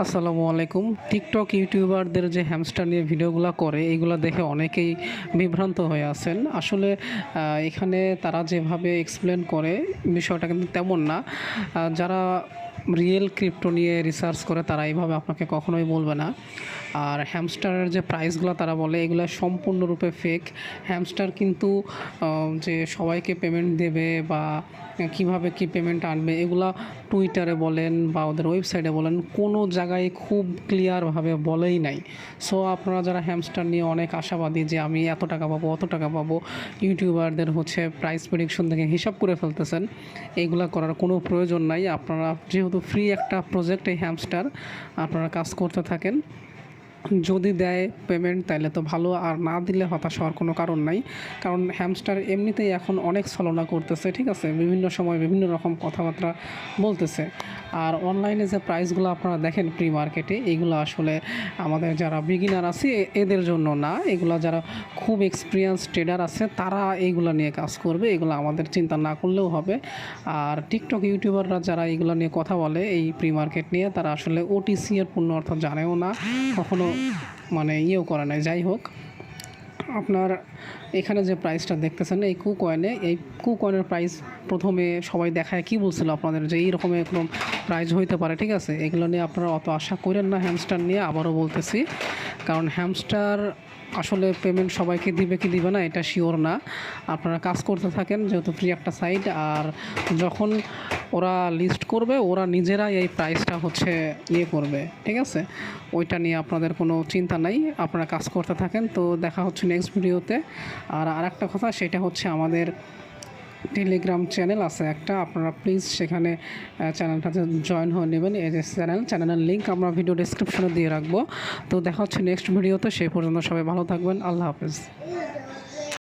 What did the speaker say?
আসসালামু আলাইকুম। টিকটক ইউটিউবারদের যে হ্যামস্টার নিয়ে ভিডিওগুলো করে এইগুলো দেখে অনেকেই বিভ্রান্ত হয়ে আছেন। আসলে এখানে তারা যেভাবে এক্সপ্লেন করে, বিষয়টা কিন্তু তেমন না। যারা রিয়েল ক্রিপ্টো নিয়ে রিসার্চ করে তারা এইভাবে আপনাকে কখনোই বলবে না। আর হ্যামস্টারের যে প্রাইসগুলো তারা বলে, এগুলো সম্পূর্ণরূপে ফেক হ্যামস্টার কিন্তু যে সবাইকে পেমেন্ট দেবে বা কীভাবে কি পেমেন্ট আনবে, এগুলা টুইটারে বলেন বা ওদের ওয়েবসাইটে বলেন, কোনো জায়গায় খুব ক্লিয়ারভাবে বলেই নাই। সো আপনারা যারা হ্যামস্টার নিয়ে অনেক আশাবাদী যে আমি এত টাকা পাবো, অত টাকা পাবো, ইউটিউবারদের হচ্ছে প্রাইস প্রেডিকশন থেকে হিসাব করে ফেলতেছেন এইগুলা করার কোনো প্রয়োজন নাই। আপনারা যেহেতু ফ্রি একটা প্রজেক্ট এই হ্যামস্টার আপনারা কাজ করতে থাকেন। যদি দেয় পেমেন্ট তাহলে তো ভালো। আর না দিলে হতাশ হওয়ার কোনো কারণ নাই। কারণ হ্যামস্টার এমনিতেই এখন অনেক ছলনা করতেছে, ঠিক আছে? বিভিন্ন সময় বিভিন্ন রকম কথাবার্তা বলতেছে। আর অনলাইনে যে প্রাইসগুলো আপনারা দেখেন প্রি মার্কেটে এগুলো আসলে আমাদের যারা বিগিনার আছে, এদের জন্য না। এগুলো যারা খুব এক্সপিরিয়েন্স ট্রেডার আছে, তারা এইগুলো নিয়ে কাজ করবে। এগুলো আমাদের চিন্তা না করলেও হবে। আর টিকটক ইউটিউবাররা যারা এগুলো নিয়ে কথা বলে, এই প্রি মার্কেট নিয়ে, তারা আসলে ওটিসি এর পূর্ণ অর্থ জানেও না, কখনো মানে ইয়েও করা নাই, যাই হোক। আপনার এখানে যে প্রাইসটা দেখতেছেন, এই কু কয়েনে এই কু কয়েনের প্রাইস প্রথমে সবাই দেখায় কি বলছিল আপনাদের, যে এইরকম এরকম প্রাইস হইতে পারে, ঠিক আছে? এগুলো নিয়ে আপনারা অত আশা করেন না হ্যামস্টার নিয়ে আবারও বলতেছি। কারণ হ্যামস্টার আসলে পেমেন্ট সবাইকে দিবে কি দিবে না, এটা শিওর না। আপনারা কাজ করতে থাকেন যেহেতু ফ্রি একটা সাইট আর যখন ওরা লিস্ট করবে, ওরা নিজেরাই এই প্রাইসটা হচ্ছে ইয়ে করবে, ঠিক আছে? ওইটা নিয়ে আপনাদের কোনো চিন্তা নাই, আপনারা কাজ করতে থাকেন। তো দেখা হচ্ছে নেক্সট ভিডিওতে আর আরেকটা কথা, সেটা হচ্ছে আমাদের টেলিগ্রাম চ্যানেল আছে একটা, আপনারা প্লিজ সেখানে চ্যানেলটাতে জয়েন হয়ে নেবেন, এই চ্যানেল চ্যানেলের লিঙ্ক আমরা ভিডিও ডিসক্রিপশনে দিয়ে রাখব। তো দেখা হচ্ছে নেক্সট ভিডিওতে সেই পর্যন্ত সবাই ভালো থাকবেন, আল্লাহ হাফেজ।